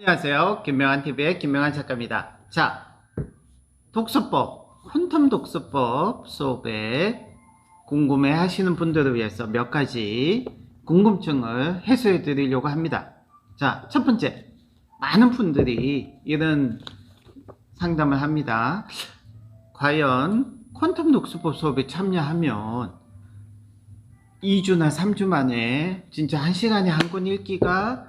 안녕하세요. 김명한TV의 김명한 작가입니다. 자, 독서법, 퀀텀 독서법 수업에 궁금해 하시는 분들을 위해서 몇 가지 궁금증을 해소해 드리려고 합니다. 자, 첫 번째. 많은 분들이 이런 상담을 합니다. 과연 퀀텀 독서법 수업에 참여하면 2주나 3주 만에 진짜 한 시간에 한 권 읽기가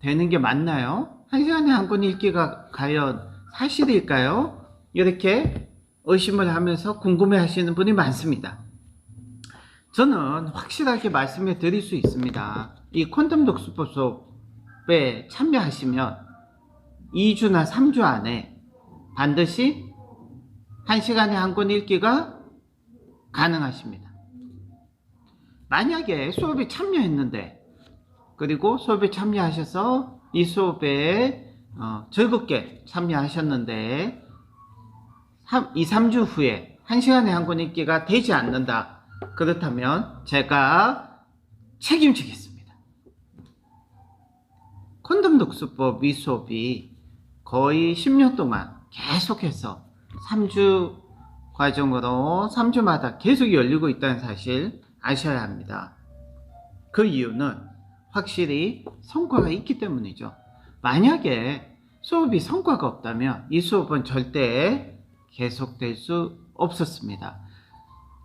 되는 게 맞나요? 한 시간에 한 권 읽기가 과연 사실일까요? 이렇게 의심을 하면서 궁금해 하시는 분이 많습니다. 저는 확실하게 말씀해 드릴 수 있습니다. 이 퀀텀 독서법 수업에 참여하시면 2주나 3주 안에 반드시 한 시간에 한 권 읽기가 가능하십니다. 만약에 수업에 참여했는데 그리고 수업에 참여하셔서 이 수업에 어, 즐겁게 참여하셨는데 3, 2, 3주 후에 1시간에 한 권 읽기가 되지 않는다. 그렇다면 제가 책임지겠습니다. 콘돔 독서법 이 수업이 거의 10년 동안 계속해서 3주 과정으로 3주마다 계속 열리고 있다는 사실 아셔야 합니다. 그 이유는 확실히 성과가 있기 때문이죠. 만약에 수업이 성과가 없다면 이 수업은 절대 계속될 수 없었습니다.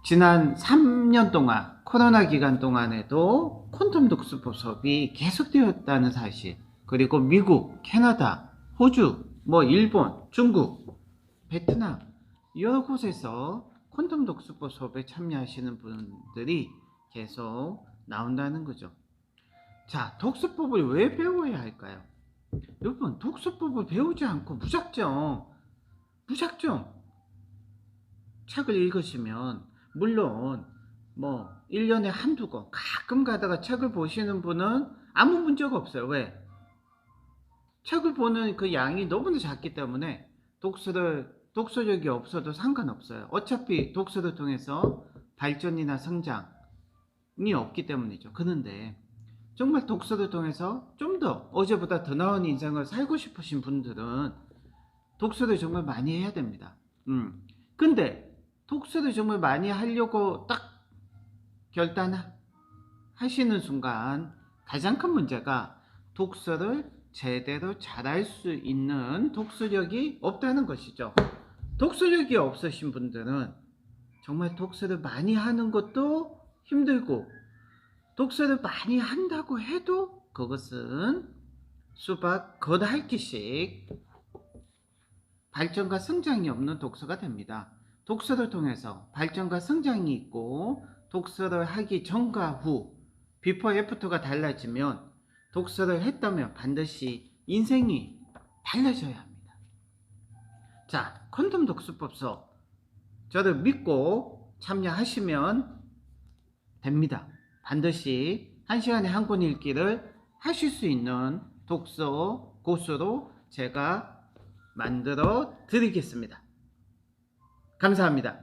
지난 3년 동안 코로나 기간 동안에도 콘돔 독서법 수업이 계속되었다는 사실 그리고 미국, 캐나다, 호주, 뭐 일본, 중국, 베트남 여러 곳에서 콘돔 독서법 수업에 참여하시는 분들이 계속 나온다는 거죠. 자, 독서법을 왜 배워야 할까요? 여러분, 독서법을 배우지 않고 무작정, 무작정 책을 읽으시면, 물론, 뭐, 1년에 한두 권, 가끔 가다가 책을 보시는 분은 아무 문제가 없어요. 왜? 책을 보는 그 양이 너무나 작기 때문에 독서를, 독서력이 없어도 상관없어요. 어차피 독서를 통해서 발전이나 성장이 없기 때문이죠. 그런데, 정말 독서를 통해서 좀 더 어제보다 더 나은 인생을 살고 싶으신 분들은 독서를 정말 많이 해야 됩니다. 음. 근데 독서를 정말 많이 하려고 딱 결단하시는 순간 가장 큰 문제가 독서를 제대로 잘할 수 있는 독서력이 없다는 것이죠. 독서력이 없으신 분들은 정말 독서를 많이 하는 것도 힘들고 독서를 많이 한다고 해도 그것은 수박 끼씩 발전과 성장이 없는 독서가 됩니다. 독서를 통해서 발전과 성장이 있고 독서를 하기 전과 후 비포 애프터가 달라지면 독서를 했다면 반드시 인생이 달라져야 합니다. 자, 콘돔 독서법 수업 저를 믿고 참여하시면 됩니다. 반드시 한 시간에 한 권 읽기를 하실 수 있는 독서 고수로 제가 만들어 드리겠습니다. 감사합니다.